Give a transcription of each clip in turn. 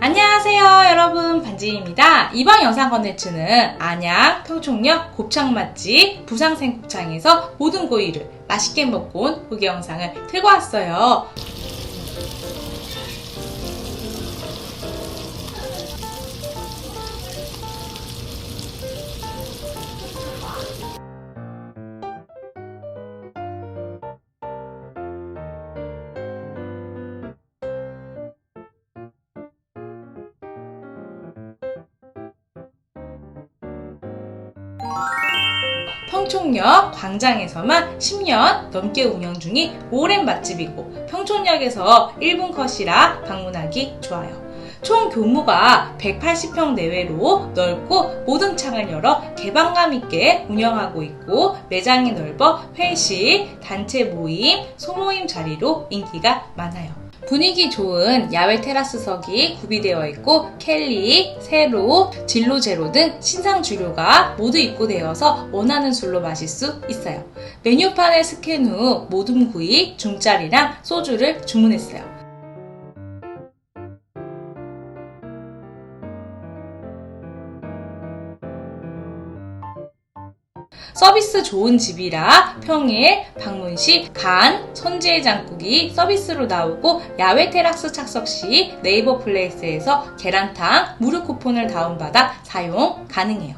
안녕하세요 여러분. 반지입니다. 이번 영상 컨텐츠는 안양 평촌역 곱창 맛집 부상생 곱창에서 모든 고기를 맛있게 먹고 온 후기 영상을 들고 왔어요 평촌역 광장에서만 10년 넘게 운영 중인 오랜 맛집이고 평촌역에서 1분 컷이라 방문하기 좋아요. 총 규모가 180평 내외로 넓고 모든 창을 열어 개방감 있게 운영하고 있고 매장이 넓어 회식, 단체 모임, 소모임 자리로 인기가 많아요. 분위기 좋은 야외 테라스석이 구비되어 있고 켈리, 세로, 진로 제로 등 신상 주류가 모두 입고되어서 원하는 술로 마실 수 있어요. 메뉴판을 스캔 후 모둠 구이, 중짜리랑 소주를 주문했어요. 서비스 좋은 집이라 평일 방문 시 간, 선지의 장국이 서비스로 나오고 야외 테라스 착석 시 네이버 플레이스에서 계란탕, 무료 쿠폰을 다운받아 사용 가능해요.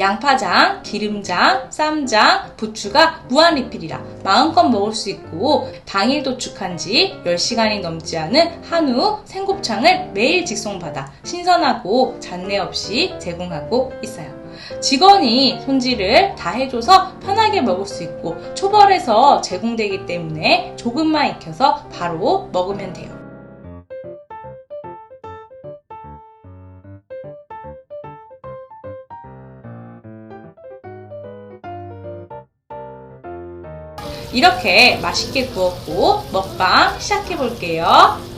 양파장, 기름장, 쌈장, 부추가 무한 리필이라 마음껏 먹을 수 있고 당일 도축한 지 10시간이 넘지 않은 한우 생곱창을 매일 직송받아 신선하고 잡내 없이 제공하고 있어요. 직원이 손질을 다 해줘서 편하게 먹을 수 있고 초벌해서 제공되기 때문에 조금만 익혀서 바로 먹으면 돼요. 이렇게 맛있게 구웠고 먹방 시작해 볼게요.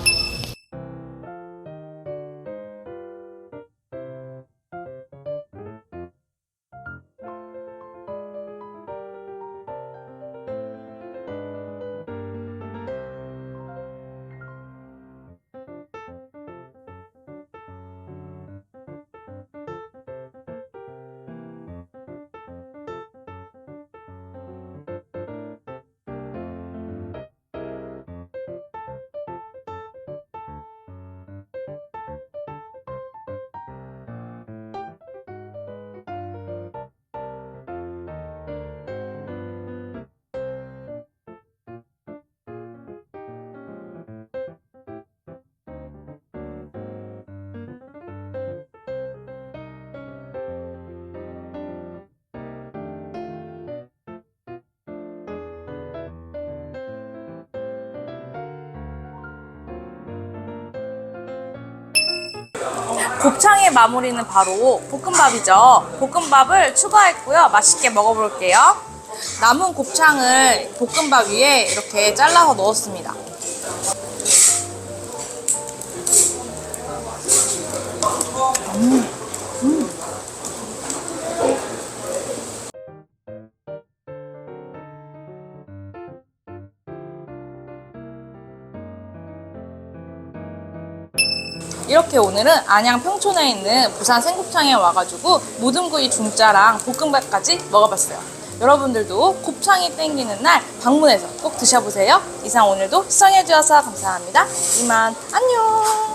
곱창의 마무리는 바로 볶음밥이죠. 볶음밥을 추가했고요. 맛있게 먹어볼게요. 남은 곱창을 볶음밥 위에 이렇게 잘라서 넣었습니다. 이렇게 오늘은 안양 평촌에 있는 부산 생곱창에 와가지고 모듬구이 중짜랑 볶음밥까지 먹어봤어요. 여러분들도 곱창이 땡기는 날 방문해서 꼭 드셔보세요. 이상 오늘도 시청해주셔서 감사합니다. 이만 안녕!